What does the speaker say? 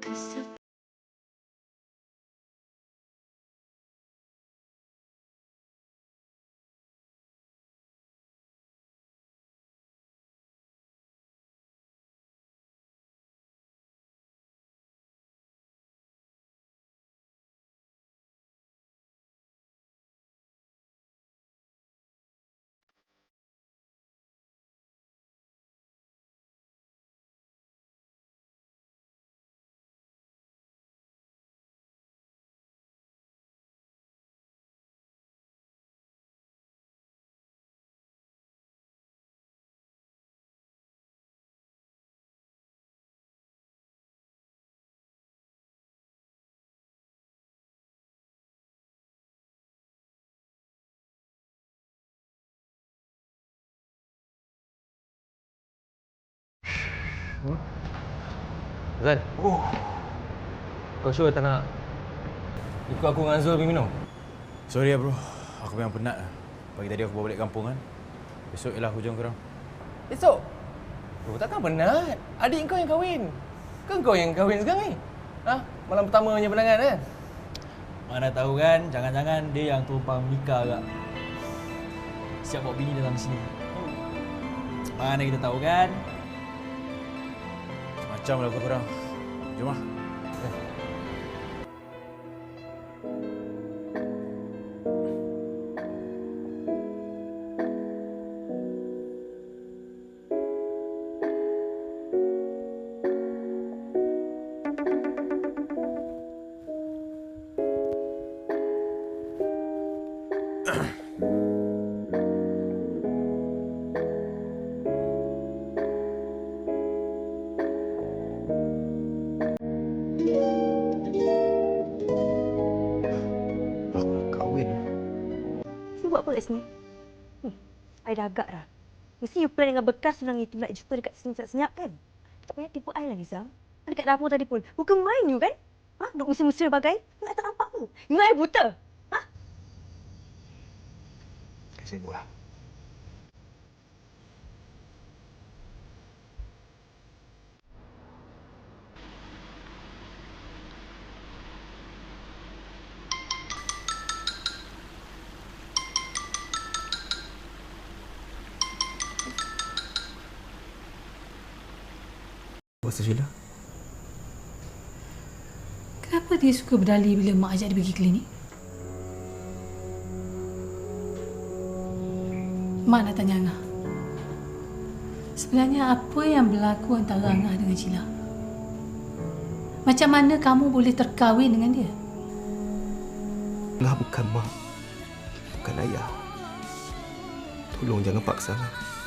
Cause Kesep. Zal. Oh. Kau sure tak nak ikut aku dengan Zul pergi minum? Sorry ya bro, aku memang penat lah. Pagi tadi aku bawa balik kampung kan. Besok ialah hujung korang. Esok? Oh, takkan penat. Adik kau yang kahwin. Kan kau yang kahwin sekarang ni? Ha? Malam pertamanya penangan kan? Mana tahu kan, jangan-jangan dia yang tumpang Mika agak. Siap bawa bini datang sini. Mana kita tahu kan? Macam lah korang. Jom lah. You buat apa kat sini? Hmm. I dah agak dah. Mesti you plan dengan bekas senang itu nak jumpa dekat sini senyap kan? Tak payah tipu I lah Nizam. Dekat dapur tadi pun. Bukan main you kan? Ha? Duk mesir-mesir bagai. You tak nampak ke? You I buta. Kasih buah. Puasa Sheila? Kenapa dia suka berdalih bila mak ajak dia pergi klinik? Mak nak tanya Angah. Sebenarnya apa yang berlaku antara Angah dengan Cila? Macam mana kamu boleh terkahwin dengan dia? Lah bukan mak. Bukan ayah. Tolong jangan paksa lah.